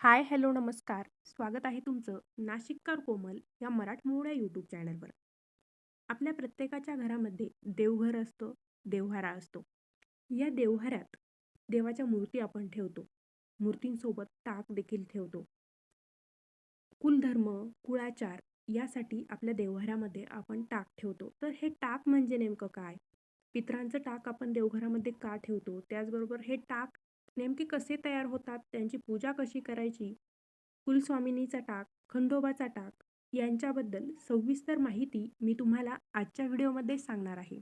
Hi hello नमस्कार. स्वागत आहे तुमचं नाशिककार कोमल या मराठमोळ्या यूट्यूब चॅनलवर. आपल्या प्रत्येकाच्या घरामध्ये देवघर असतं देवहारा असतो. या देवहाऱ्यात देवाच्या मूर्ती आपण ठेवतो. मूर्तींसोबत टाक देखील ठेवतो. कुलधर्म कुळाचार यासाठी आपल्या देवघरामध्ये आपण टाक ठेवतो. तर हे टाक म्हणजे नेमकं काय? पित्रांचं टाक आपण देवघरामध्ये का ठेवतो? त्याचबरोबर हे टाक नेमके कसे तयार होतात त्यांची पूजा कशी करायची कुलस्वामिनीचा टाक खंडोबाचा टाक यांच्याबद्दल सविस्तर माहिती मी तुम्हाला आजच्या व्हिडिओमध्ये सांगणार आहे.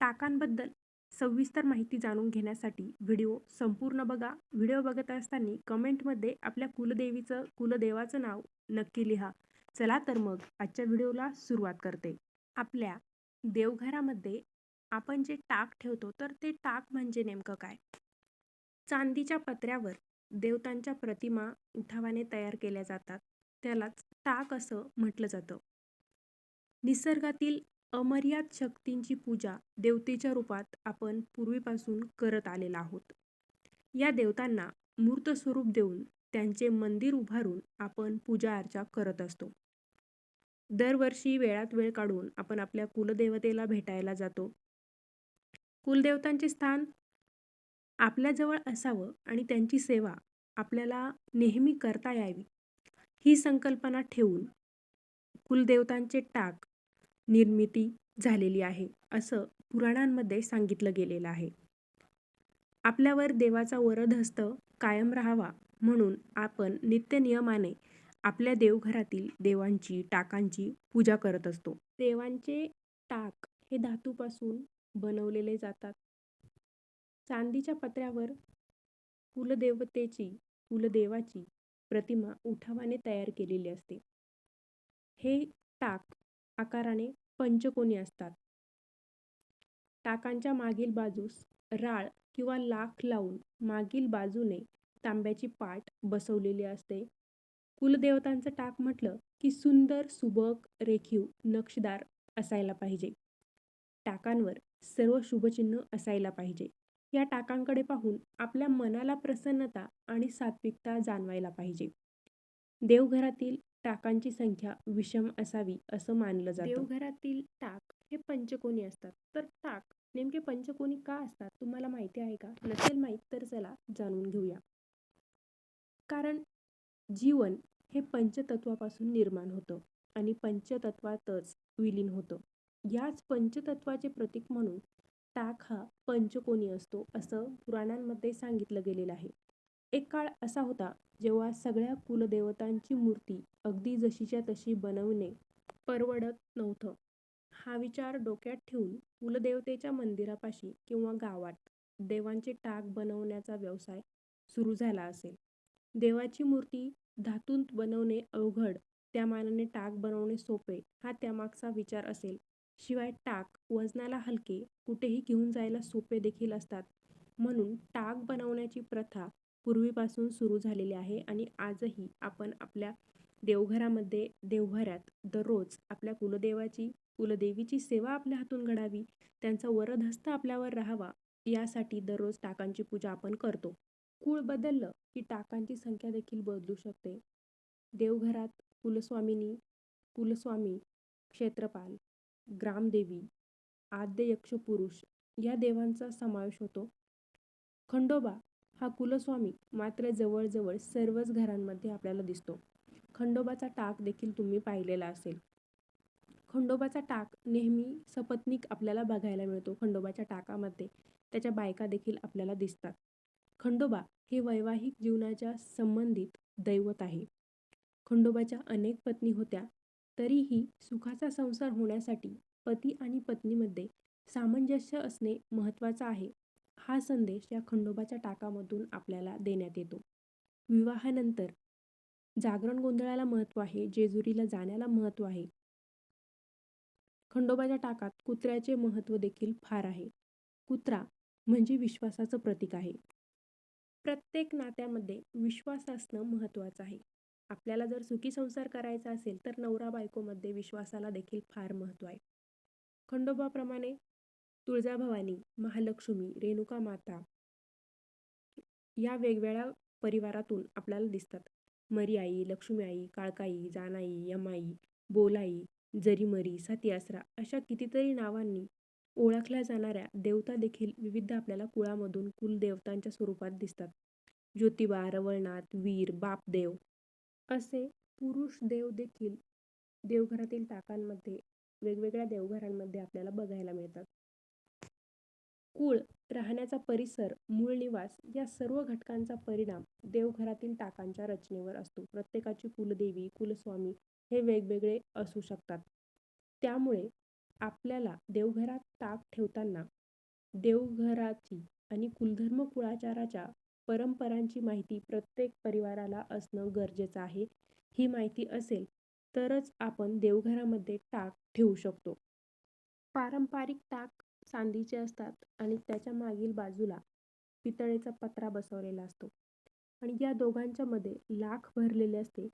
टाकांबद्दल सविस्तर माहिती जाणून घेण्यासाठी व्हिडिओ संपूर्ण बघा. व्हिडिओ बघत असताना कमेंटमध्ये आपल्या कुलदेवीचं कुलदेवाचं नाव नक्की लिहा. चला तर मग आजच्या व्हिडिओला सुरुवात करते. आपल्या देवघरामध्ये आपण जे टाक ठेवतो तर ते टाक म्हणजे नेमकं काय? चांदीच्या पत्र्यावर देवतांच्या प्रतिमा उठावाने तयार केल्या जातात. त्यालाच टाक असं म्हटलं जातं. निसर्गातील अमर्याद शक्तींची पूजा देवतेच्या रूपात आपण पूर्वीपासून करत आलेला आहोत. या देवतांना मूर्त स्वरूप देऊन त्यांचे मंदिर उभारून आपण पूजा अर्चा करत असतो. दरवर्षी वेळात वेळ काढून आपण आपल्या कुलदेवतेला भेटायला जातो. कुलदेवतांचे स्थान आपल्याजवळ असावं आणि त्यांची सेवा आपल्याला नेहमी करता यावी ही संकल्पना ठेवून कुलदेवतांचे टाक निर्मिती झालेली आहे असं पुराणांमध्ये सांगितलं गेलेलं आहे. आपल्यावर देवाचा वरदहस्त कायम राहावा म्हणून आपण नित्य नियमाने आपल्या देवघरातील देवांची टाकांची पूजा करत असतो. देवांचे टाक हे धातूपासून बनवलेले जातात. चांदीच्या पत्र्यावर कुलदेवतेची कुलदेवाची प्रतिमा उठावाने तयार केलेली असते. हे टाक आकाराने पंचकोनी असतात. टाकांच्या मागील बाजूस राळ किंवा लाख लावून मागील बाजूने तांब्याची पाट बसवलेली असते. कुलदेवतांचं टाक म्हटलं की सुंदर सुबक रेखीव नक्षदार असायला पाहिजे. टाकांवर सर्व शुभचिन्ह असायला पाहिजे. या टाकांकडे पाहून आपल्या मनाला प्रसन्नता आणि सात्विकता जाणवायला पाहिजे. देवघरातील टाकांची संख्या विषम असावी असं मानलं जातं. देवघरातील टाक हे पंचकोनी असतात. तर टाक नेमके पंचकोनी का असतात तुम्हाला माहिती आहे का? नसेल माहीत तर चला जाणून घेऊया. कारण जीवन हे पंचतत्वापासून निर्माण होतं आणि पंचतत्वातच विलीन होतं. याच पंचतत्वाचे प्रतीक म्हणून टाक हा पंचकोनी असतो असं पुराणांमध्ये सांगितलं गेलेलं आहे. एक काळ असा होता जेव्हा सगळ्या कुलदेवतांची मूर्ती अगदी जशीच्या तशी बनवणे परवडत नव्हतं. हा विचार डोक्यात ठेवून कुलदेवतेच्या मंदिरापाशी किंवा गावात देवांचे टाक बनवण्याचा व्यवसाय सुरू झाला असेल. देवाची मूर्ती धातूंत बनवणे अवघड त्या मानाने टाक बनवणे सोपे हा त्यामागचा विचार असेल. शिवाय टाक वजनाला हलके कुठेही घेऊन जायला सोपे देखील असतात. म्हणून टाक बनवण्याची प्रथा पूर्वीपासून सुरू झालेली आहे आणि आजही आपण आपल्या देवघरामध्ये देवघरात दररोज आपल्या कुलदेवाची कुलदेवीची सेवा आपल्या हातून घडावी त्यांचा वरदहस्त आपल्यावर राहावा यासाठी दररोज टाकांची पूजा आपण करतो. कुळ बदललं की टाकांची संख्या देखील बदलू शकते. देवघरात कुलस्वामिनी कुलस्वामी क्षेत्रपाल ग्रामदेवी आद्य यक्षपुरुष या देवांचा समावेश होतो. खंडोबा हा कुलस्वामी मात्र जवळजवळ सर्वच घरांमध्ये आपल्याला दिसतो. खंडोबाचा टाक देखील तुम्ही पाहिलेला असेल. खंडोबाचा टाक नेहमी सपत्नीक आपल्याला बघायला मिळतो. खंडोबाच्या टाकामध्ये त्याच्या बायका देखील आपल्याला दिसतात. खंडोबा हे वैवाहिक जीवनाच्या संबंधित दैवत आहे. खंडोबाच्या अनेक पत्नी होत्या. तरीही सुखाचा संसार होण्यासाठी पती आणि पत्नीमध्ये सामंजस्य असणे महत्त्वाचं आहे. हा संदेश या खंडोबाच्या टाकामधून आपल्याला देण्यात येतो. विवाहानंतर जागरण गोंधळाला महत्त्व आहे जेजुरीला जाण्याला महत्त्व आहे. खंडोबाच्या टाकात कुत्र्याचे महत्त्व देखील फार आहे. कुत्रा म्हणजे विश्वासाचं प्रतीक आहे. प्रत्येक नात्यामध्ये विश्वास असणं महत्त्वाचं आहे. आपल्याला जर सुखी संसार करायचा असेल तर नवरा बायकोमध्ये विश्वासाला देखील फार महत्त्व आहे. खंडोबाप्रमाणे तुळजाभवानी महालक्ष्मी रेणुका माता या वेगवेगळ्या परिवारातून आपल्याला दिसतात. मरी आई लक्ष्मी आई काळकाई जानाई यमाई बोलाई जरीमरी सतीआसरा अशा कितीतरी नावांनी ओळखल्या जाणाऱ्या देवता देखील विविध आपल्याला कुळामधून कुलदेवतांच्या स्वरूपात दिसतात. ज्योतिबा रवळनाथ वीर बापदेव असे पुरुष देव देखील देवघरातील टाकांमध्ये वेगवेगळ्या देवघरांमध्ये आपल्याला बघायला मिळतात. कुळ राहण्याचा परिसर मूळ निवास या सर्व घटकांचा परिणाम देवघरातील टाकांच्या रचनेवर असतो. प्रत्येकाची कुलदेवी कुलस्वामी हे वेगवेगळे असू शकतात. त्यामुळे आपल्याला देवघरात ताक ठेवताना देवघराची आणि कुलधर्म कुळाचाराच्या परंपरांची माहिती प्रत्येक परिवाराला असणं गरजेचं आहे. ही माहिती असेल तरच आपण देवघरामध्ये टाक ठेवू शकतो. पारंपरिक टाक चांदीचे असतात आणि त्याच्या मागील बाजूला पितळेचा पत्रा बसवलेला असतो. आणि या दोघांच्या मध्ये लाख भरलेले असते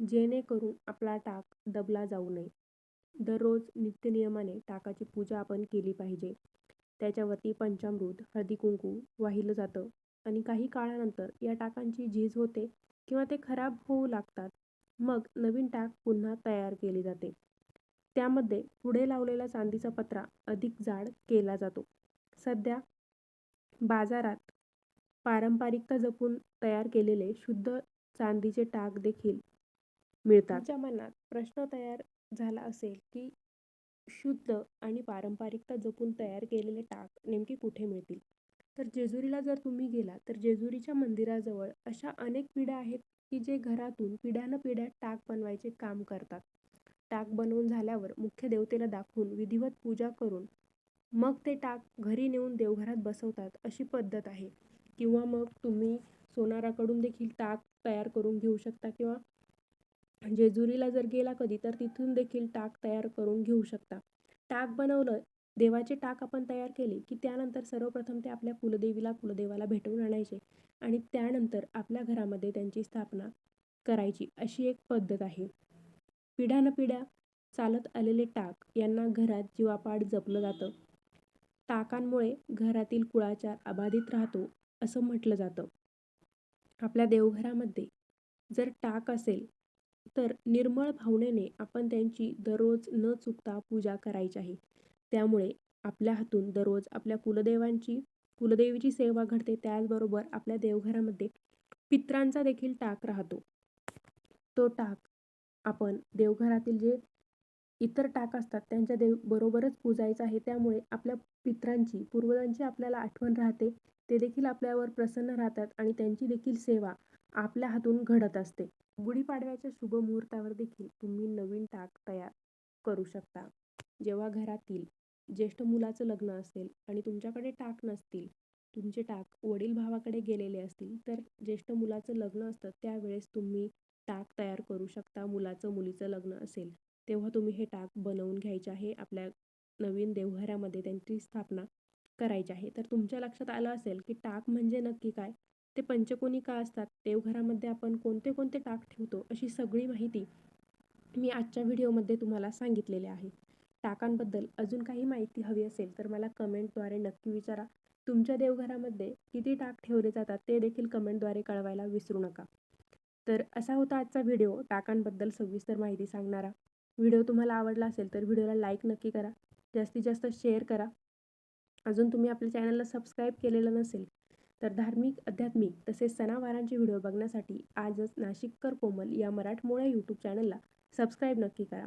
जेणेकरून आपला टाक दबला जाऊ नये. दररोज नित्यनियमाने टाकाची पूजा आपण केली पाहिजे. त्याच्यावरती पंचामृत हळदी कुंकू वाहिलं जातं. आणि काही काळानंतर या टाकांची झीज होते किंवा ते खराब होऊ लागतात. मग नवीन टाक पुन्हा तयार केली जाते. त्यामध्ये पुढे लावलेला चांदीचा पत्रा अधिक जाड केला जातो. सध्या बाजारात पारंपरिकता जपून तयार केलेले शुद्ध चांदीचे टाक देखील मिळतात. तुमच्या मनात प्रश्न तयार झाला असेल की शुद्ध आणि पारंपरिकता जपून तयार केलेले टाक नेमके कुठे मिळतील? तर जेजुरीला जर तुम्ही गेला तर जेजुरीच्या मंदिराजवळ अशा अनेक पिढ्या आहेत की जे घरातून पिढ्यानं पिढ्या टाक बनवायचे काम करतात. टाक बनवून झाल्यावर मुख्य देवतेला दाखवून विधिवत पूजा करून मग ते टाक घरी नेऊन देवघरात बसवतात अशी पद्धत आहे. किंवा मग तुम्ही सोनाराकडून देखील टाक तयार करून घेऊ शकता किंवा जेजुरीला जर गेला कधी तर तिथून देखील टाक तयार करून घेऊ शकता. टाक बनवलं देवाचे टाक आपण तयार केले की त्यानंतर सर्वप्रथम ते आपल्या कुलदेवीला कुलदेवाला भेटवून आणायचे आणि त्यानंतर आपल्या घरामध्ये त्यांची स्थापना करायची अशी एक पद्धत आहे. पिढ्यानपिढ्या चालत आलेले टाक यांना घरात जीवापाड जपलं जातं. टाकांमुळे घरातील कुळाचार अबाधित राहतो असं म्हटलं जातं. आपल्या देवघरामध्ये जर टाक असेल तर निर्मळ भावनेने आपण त्यांची दररोज न चुकता पूजा करायची आहे. त्यामुळे आपल्या हातून दररोज आपल्या कुलदेवांची कुलदेवीची सेवा घडते. त्याचबरोबर आपल्या देवघरामध्ये पित्रांचा देखील टाक राहतो. तो टाक आपण देवघरातील जे इतर टाक असतात त्यांच्या देव बरोबरच पूजायचं आहे. त्यामुळे आपल्या पित्रांची पूर्वजांची आपल्याला आठवण राहते. ते देखील आपल्यावर प्रसन्न राहतात आणि त्यांची देखील सेवा आपल्या हातून घडत असते. गुढीपाडव्याच्या शुभ मुहूर्तावर देखील तुम्ही नवीन टाक तयार करू शकता. जेव्हा घरातील ज्येष्ठ मुलाचं लग्न असेल आणि तुमच्याकडे टाक नसतील तुमचे टाक वडील भावाकडे गेलेले असतील तर ज्येष्ठ मुलाचं लग्न असतं त्यावेळेस तुम्ही टाक तयार करू शकता मुलाचं मुलीचं लग्न असेल तेव्हा तुम्ही हे टाक बनवून घ्यायचे आहे आपल्या नवीन देवघरामध्ये त्यांची स्थापना करायची आहे. तर तुमच्या लक्षात आलं असेल की टाक म्हणजे नक्की काय? ते पंचकोनी का असतात? देवघरामध्ये आपण कोणते कोणते टाक ठेवतो? अशी सगळी माहिती मी आजच्या व्हिडिओमध्ये तुम्हाला सांगितलेली आहे. टाकांबद्दल अजून काही माहिती हवी असेल तर मला कमेंटद्वारे नक्की विचारा. तुमच्या देवघरामध्ये किती टाक ठेवले जातात ते देखील कमेंटद्वारे कळवायला विसरू नका. तर असा होता आजचा व्हिडिओ. टाकांबद्दल सविस्तर माहिती सांगणारा. व्हिडिओ तुम्हाला आवडला असेल तर व्हिडिओला लाईक नक्की करा. जास्तीत जास्त शेअर करा. अजून तुम्ही आपल्या चॅनलला सबस्क्राईब केलेलं नसेल तर धार्मिक आध्यात्मिक तसेच सणावारांचे व्हिडिओ बघण्यासाठी आजच नाशिककर कोमल या मराठमोळ्या यूट्यूब चॅनलला सबस्क्राईब नक्की करा.